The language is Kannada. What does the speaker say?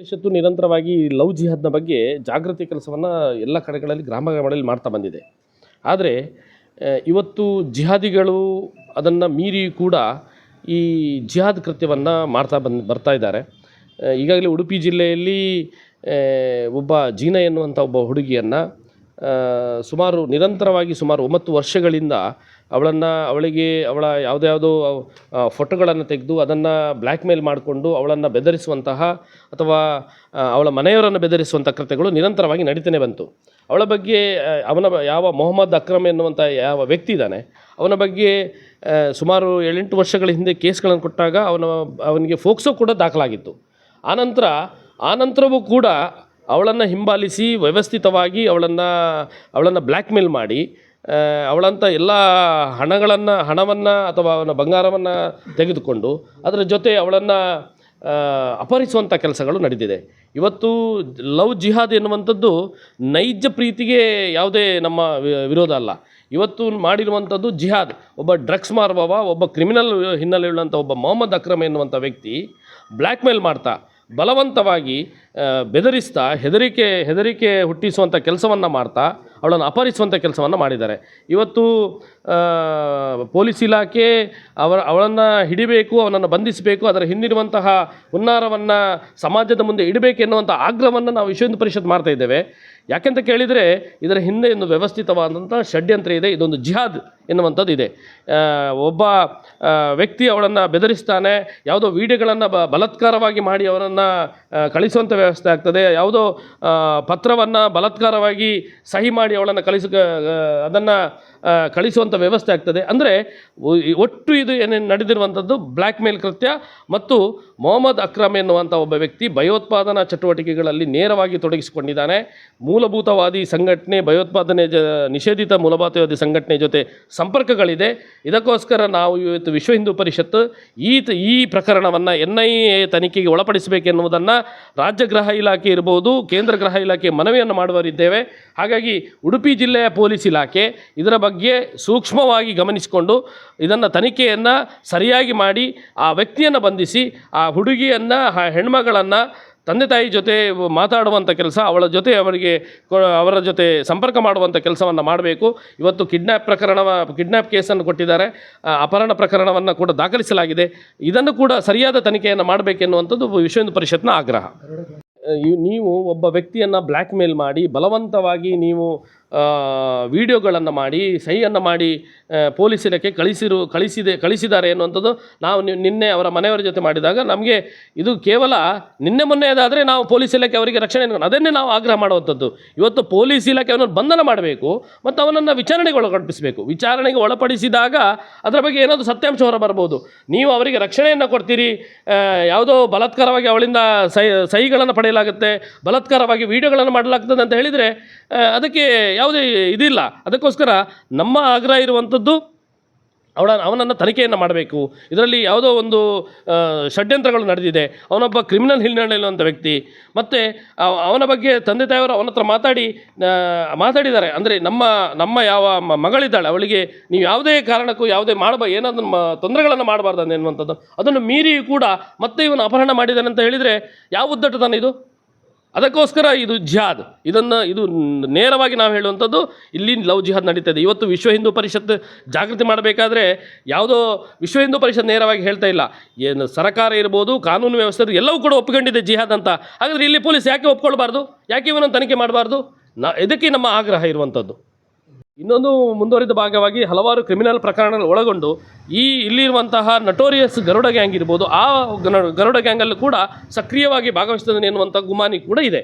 ಪರಿಷತ್ತು ನಿರಂತರವಾಗಿ ಲವ್ ಜಿಹಾದ್ನ ಬಗ್ಗೆ ಜಾಗೃತಿ ಕೆಲಸವನ್ನು ಎಲ್ಲ ಕಡೆಗಳಲ್ಲಿ ಗ್ರಾಮ ಗ್ರಾಮಗಳಲ್ಲಿ ಮಾಡ್ತಾ ಬಂದಿದೆ. ಆದರೆ ಇವತ್ತು ಜಿಹಾದಿಗಳು ಅದನ್ನು ಮೀರಿ ಕೂಡ ಈ ಜಿಹಾದ್ ಕೃತ್ಯವನ್ನು ಮಾಡ್ತಾ ಬಂದು, ಬರ್ತಾ ಇದ್ದಾರೆ. ಈಗಾಗಲೇ ಉಡುಪಿ ಜಿಲ್ಲೆಯಲ್ಲಿ ಒಬ್ಬ ಜೀನ ಎನ್ನುವಂಥ ಒಬ್ಬ ಹುಡುಗಿಯನ್ನು ಸುಮಾರು ನಿರಂತರವಾಗಿ ಸುಮಾರು ಒಂಬತ್ತು ವರ್ಷಗಳಿಂದ ಅವಳನ್ನು ಅವಳಿಗೆ ಅವಳ ಯಾವುದ್ಯಾವುದೋ ಫೋಟೋಗಳನ್ನು ತೆಗೆದು ಅದನ್ನು ಬ್ಲ್ಯಾಕ್ ಮೇಲ್ ಮಾಡಿಕೊಂಡು ಅವಳನ್ನು ಬೆದರಿಸುವಂತಹ ಅಥವಾ ಅವಳ ಮನೆಯವರನ್ನು ಬೆದರಿಸುವಂಥ ಕೃತ್ಯಗಳು ನಿರಂತರವಾಗಿ ನಡೀತಾನೆ ಬಂತು. ಅವಳ ಬಗ್ಗೆ ಅವನ ಯಾವ ಮೊಹಮ್ಮದ್ ಅಕ್ರಮ್ ಎನ್ನುವಂಥ ಯಾವ ವ್ಯಕ್ತಿ ಇದ್ದಾನೆ, ಅವನ ಬಗ್ಗೆ ಸುಮಾರು ಏಳೆಂಟು ವರ್ಷಗಳ ಹಿಂದೆ ಕೇಸ್ಗಳನ್ನು ಕೊಟ್ಟಾಗ ಅವನ, ಅವನಿಗೆ ಫೋಕ್ಸೋ ಕೂಡ ದಾಖಲಾಗಿತ್ತು. ಆನಂತರ ಆನಂತರವೂ ಕೂಡ ಅವಳನ್ನು ಹಿಂಬಾಲಿಸಿ ವ್ಯವಸ್ಥಿತವಾಗಿ ಅವಳನ್ನು ಅವಳನ್ನು ಬ್ಲ್ಯಾಕ್ಮೇಲ್ ಮಾಡಿ ಅವಳಂಥ ಎಲ್ಲ ಹಣಗಳನ್ನು, ಹಣವನ್ನು ಅಥವಾ ಅವನ ಬಂಗಾರವನ್ನು ತೆಗೆದುಕೊಂಡು ಅದರ ಜೊತೆ ಅವಳನ್ನು ಅಪಹರಿಸುವಂಥ ಕೆಲಸಗಳು ನಡೆದಿದೆ ಇವತ್ತು ಲವ್ ಜಿಹಾದ್ ಎನ್ನುವಂಥದ್ದು ನೈಜ ಪ್ರೀತಿಗೆ ಯಾವುದೇ ನಮ್ಮ ವಿರೋಧ ಅಲ್ಲ. ಇವತ್ತು ಮಾಡಿರುವಂಥದ್ದು ಜಿಹಾದ್. ಒಬ್ಬ ಡ್ರಗ್ಸ್ ಮಾರುವವ, ಒಬ್ಬ ಕ್ರಿಮಿನಲ್ ಹಿನ್ನೆಲೆ ಒಬ್ಬ ಮೊಹಮ್ಮದ್ ಅಕ್ರಮ್ ಎನ್ನುವಂಥ ವ್ಯಕ್ತಿ ಬ್ಲ್ಯಾಕ್ ಮೇಲ್ ಮಾಡ್ತಾ, ಬಲವಂತವಾಗಿ ಬೆದರಿಸ್ತಾ, ಹೆದರಿಕೆ ಹೆದರಿಕೆ ಹುಟ್ಟಿಸುವಂಥ ಕೆಲಸವನ್ನು ಮಾಡ್ತಾ ಅವಳನ್ನು ಅಪಹರಿಸುವಂಥ ಕೆಲಸವನ್ನು ಮಾಡಿದ್ದಾರೆ. ಇವತ್ತು ಪೊಲೀಸ್ ಇಲಾಖೆ ಅವರ, ಅವಳನ್ನು ಹಿಡಿಬೇಕು, ಅವನನ್ನು ಬಂಧಿಸಬೇಕು, ಅದರ ಹಿಂದಿರುವಂತಹ ಹುನ್ನಾರವನ್ನು ಸಮಾಜದ ಮುಂದೆ ಇಡಬೇಕು ಎನ್ನುವಂಥ ಆಗ್ರಹವನ್ನು ನಾವು ವಿಶ್ವ ಪರಿಷತ್ ಮಾಡ್ತಾ ಇದ್ದೇವೆ. ಯಾಕೆಂತ ಕೇಳಿದರೆ, ಇದರ ಹಿಂದೆ ಒಂದು ವ್ಯವಸ್ಥಿತವಾದಂಥ ಷಡ್ಯಂತ್ರ ಇದೆ. ಇದೊಂದು ಜಿಹಾದ್. ಎನ್ನುವಂಥದ್ದು ಇದೆ. ಒಬ್ಬ ವ್ಯಕ್ತಿ ಅವಳನ್ನು ಬೆದರಿಸ್ತಾನೆ, ಯಾವುದೋ ವಿಡಿಯೋಗಳನ್ನು ಬ, ಬಲಾತ್ಕಾರವಾಗಿ ಮಾಡಿ ಅವರನ್ನು ಕಳಿಸುವಂಥ ವ್ಯವಸ್ಥೆ ಆಗ್ತದೆ, ಯಾವುದೋ ಪತ್ರವನ್ನು ಬಲತ್ಕಾರವಾಗಿ ಸಹಿ ಮಾಡಿ ಅವಳನ್ನು ಕಳಿಸ ಅದನ್ನು ಕಳಿಸುವಂಥ ವ್ಯವಸ್ಥೆ ಆಗ್ತದೆ. ಅಂದರೆ ಒಟ್ಟು ಇದು ಏನೇನು ನಡೆದಿರುವಂಥದ್ದು ಬ್ಲ್ಯಾಕ್ ಮೇಲ್ ಕೃತ್ಯ ಮತ್ತು ಮೊಹಮ್ಮದ್ ಅಕ್ರಮ್ ಎನ್ನುವಂಥ ಒಬ್ಬ ವ್ಯಕ್ತಿ ಭಯೋತ್ಪಾದನಾ ಚಟುವಟಿಕೆಗಳಲ್ಲಿ ನೇರವಾಗಿ ತೊಡಗಿಸಿಕೊಂಡಿದ್ದಾನೆ. ಮೂಲಭೂತವಾದಿ ಸಂಘಟನೆ, ಭಯೋತ್ಪಾದನೆ ಜ, ನಿಷೇಧಿತ ಮೂಲಭೂತವಾದಿ ಸಂಘಟನೆ ಜೊತೆ ಸಂಪರ್ಕಗಳಿದೆ. ಇದಕ್ಕೋಸ್ಕರ ನಾವು ಇವತ್ತು ವಿಶ್ವ ಹಿಂದೂ ಪರಿಷತ್ತು ಈ ಈ ಪ್ರಕರಣವನ್ನು ಎನ್ ಐ ಎ ತನಿಖೆಗೆ ಒಳಪಡಿಸಬೇಕೆನ್ನುವುದನ್ನು ರಾಜ್ಯ ಗೃಹ ಇಲಾಖೆ ಇರ್ಬೋದು, ಕೇಂದ್ರ ಗೃಹ ಇಲಾಖೆ ಮನವಿಯನ್ನು ಮಾಡುವರಿದ್ದೇವೆ ಹಾಗಾಗಿ ಉಡುಪಿ ಜಿಲ್ಲೆಯ ಪೊಲೀಸ್ ಇಲಾಖೆ ಇದರ ಬಗ್ಗೆ ಸೂಕ್ಷ್ಮವಾಗಿ ಗಮನಿಸಿಕೊಂಡು ಇದನ್ನು ತನಿಖೆಯನ್ನು ಸರಿಯಾಗಿ ಮಾಡಿ ಆ ವ್ಯಕ್ತಿಯನ್ನು ಬಂಧಿಸಿ, ಆ ಹುಡುಗಿಯನ್ನು, ಆ ಹೆಣ್ಮಗಳನ್ನು, ತಂದೆ ತಾಯಿ ಜೊತೆ ಮಾತಾಡುವಂಥ ಕೆಲಸ, ಅವಳ ಜೊತೆ ಅವರಿಗೆ ಅವರ ಜೊತೆ ಸಂಪರ್ಕ ಮಾಡುವಂಥ ಕೆಲಸವನ್ನು ಮಾಡಬೇಕು. ಇವತ್ತು ಕಿಡ್ನ್ಯಾಪ್ ಪ್ರಕರಣ ಕಿಡ್ನ್ಯಾಪ್ ಕೇಸನ್ನು ಕೊಟ್ಟಿದ್ದಾರೆ. ಅಪಹರಣ ಪ್ರಕರಣವನ್ನು ಕೂಡ ದಾಖಲಿಸಲಾಗಿದೆ. ಇದನ್ನು ಕೂಡ ಸರಿಯಾದ ತನಿಖೆಯನ್ನು ಮಾಡಬೇಕೆನ್ನುವಂಥದ್ದು ವಿಶ್ವ ಹಿಂದೂ ಪರಿಷತ್ನ ಆಗ್ರಹ. ನೀವು ಒಬ್ಬ ವ್ಯಕ್ತಿಯನ್ನು ಬ್ಲ್ಯಾಕ್ ಮಾಡಿ, ಬಲವಂತವಾಗಿ ನೀವು ವಿಡಿಯೋಗಳನ್ನು ಮಾಡಿ, ಸಹಿಯನ್ನು ಮಾಡಿ ಪೊಲೀಸ್ ಇಲಾಖೆ ಕಳಿಸಿರು, ಕಳಿಸಿದೆ, ಕಳಿಸಿದ್ದಾರೆ ಅನ್ನುವಂಥದ್ದು ನಾವು ನಿನ್ನೆ ಅವರ ಮನೆಯವರ ಜೊತೆ ಮಾಡಿದಾಗ ನಮಗೆ ಇದು ಕೇವಲ ನಿನ್ನೆ ಮೊನ್ನೆಯದಾದರೆ ನಾವು ಪೊಲೀಸ್ ಇಲಾಖೆ ಅವರಿಗೆ ರಕ್ಷಣೆ ಅದನ್ನೇ ನಾವು ಆಗ್ರಹ ಮಾಡುವಂಥದ್ದು. ಇವತ್ತು ಪೊಲೀಸ್ ಇಲಾಖೆ ಅವನನ್ನು ಬಂಧನ ಮಾಡಬೇಕು ಮತ್ತು ಅವನನ್ನು ವಿಚಾರಣೆಗೆ ಒಳಪಡಿಸಬೇಕು. ವಿಚಾರಣೆಗೆ ಒಳಪಡಿಸಿದಾಗ ಅದರ ಬಗ್ಗೆ ಏನಾದರೂ ಸತ್ಯಾಂಶ ಹೊರ ಬರ್ಬೋದು ನೀವು ಅವರಿಗೆ ರಕ್ಷಣೆಯನ್ನು ಕೊಡ್ತೀರಿ ಯಾವುದೋ ಬಲಾತ್ಕಾರವಾಗಿ ಅವಳಿಂದ ಸಹಿ, ಸಹಿಗಳನ್ನು ಪಡೆಯಲಾಗುತ್ತೆ, ಬಲತ್ಕಾರವಾಗಿ ವಿಡಿಯೋಗಳನ್ನು ಮಾಡಲಾಗ್ತದೆ ಅಂತ ಹೇಳಿದರೆ ಅದಕ್ಕೆ ಯಾವುದೇ ಇದಿಲ್ಲ. ಅದಕ್ಕೋಸ್ಕರ ನಮ್ಮ ಆಗ್ರಹ ಇರುವಂಥದ್ದು ಅವಳ ಅವನನ್ನು ತನಿಖೆಯನ್ನು ಮಾಡಬೇಕು. ಇದರಲ್ಲಿ ಯಾವುದೋ ಒಂದು ಷಡ್ಯಂತ್ರಗಳು ನಡೆದಿದೆ. ಅವನೊಬ್ಬ ಕ್ರಿಮಿನಲ್ ಹಿನ್ನೆಲೆಯಲ್ಲಿರುವಂಥ ವ್ಯಕ್ತಿ. ಮತ್ತು ಅವನ ಬಗ್ಗೆ ತಂದೆ ತಾಯಿಯವರು ಅವನ ಹತ್ರ ಮಾತಾಡಿ ಮಾತಾಡಿದ್ದಾರೆ. ಅಂದರೆ ನಮ್ಮ ನಮ್ಮ ಯಾವ ಮಗಳಿದ್ದಾಳೆ, ಅವಳಿಗೆ ನೀವು ಯಾವುದೇ ಕಾರಣಕ್ಕೂ ಯಾವುದೇ ಮಾಡಬ ಏನಾದರೂ ತೊಂದರೆಗಳನ್ನು ಮಾಡಬಾರ್ದು ಅನ್ನುವಂಥದ್ದು. ಅದನ್ನು ಮೀರಿಯೂ ಕೂಡ ಮತ್ತೆ ಇವನು ಅಪಹರಣ ಮಾಡಿದ್ದಾನೆ ಅಂತ ಹೇಳಿದರೆ ಯಾವ ಉದ್ದಟತನ ಇದು? ಅದಕ್ಕೋಸ್ಕರ ಇದು ಜಿಹಾದ್. ಇದನ್ನು ಇದು ನೇರವಾಗಿ ನಾವು ಹೇಳುವಂಥದ್ದು ಇಲ್ಲಿ ಲವ್ ಜಿಹಾದ್ ನಡೀತದೆ. ಇವತ್ತು ವಿಶ್ವ ಹಿಂದೂ ಪರಿಷತ್ ಜಾಗೃತಿ ಮಾಡಬೇಕಾದ್ರೆ ಯಾವುದೋ ವಿಶ್ವ ಹಿಂದೂ ಪರಿಷತ್ ನೇರವಾಗಿ ಹೇಳ್ತಾ ಇಲ್ಲ. ಏನು ಸರ್ಕಾರ ಇರ್ಬೋದು, ಕಾನೂನು ವ್ಯವಸ್ಥೆ ಎಲ್ಲವೂ ಕೂಡ ಒಪ್ಪಿಕೊಂಡಿದೆ ಜಿಹಾದ್ ಅಂತ. ಹಾಗಾದರೆ ಇಲ್ಲಿ ಪೊಲೀಸ್ ಯಾಕೆ ಒಪ್ಕೊಳ್ಬಾರ್ದು? ಯಾಕೆ ಇವನನ್ನು ತನಿಖೆ ಮಾಡಬಾರ್ದು? ನಾ ಇದಕ್ಕೆ ನಮ್ಮ ಆಗ್ರಹ ಇರುವಂಥದ್ದು. ಇನ್ನೊಂದು ಮುಂದುವರಿದ ಭಾಗವಾಗಿ ಹಲವಾರು ಕ್ರಿಮಿನಲ್ ಪ್ರಕರಣಗಳು ಒಳಗೊಂಡು ಈ ಇಲ್ಲಿರುವಂತಹ ನಟೋರಿಯಸ್ ಗರುಡ ಗ್ಯಾಂಗ್ ಇರ್ಬೋದು, ಆ ಗರುಡ ಗ್ಯಾಂಗಲ್ಲೂ ಕೂಡ ಸಕ್ರಿಯವಾಗಿ ಭಾಗವಹಿಸ್ತದೆ ಎನ್ನುವಂಥ ಗುಮಾನಿ ಕೂಡ ಇದೆ.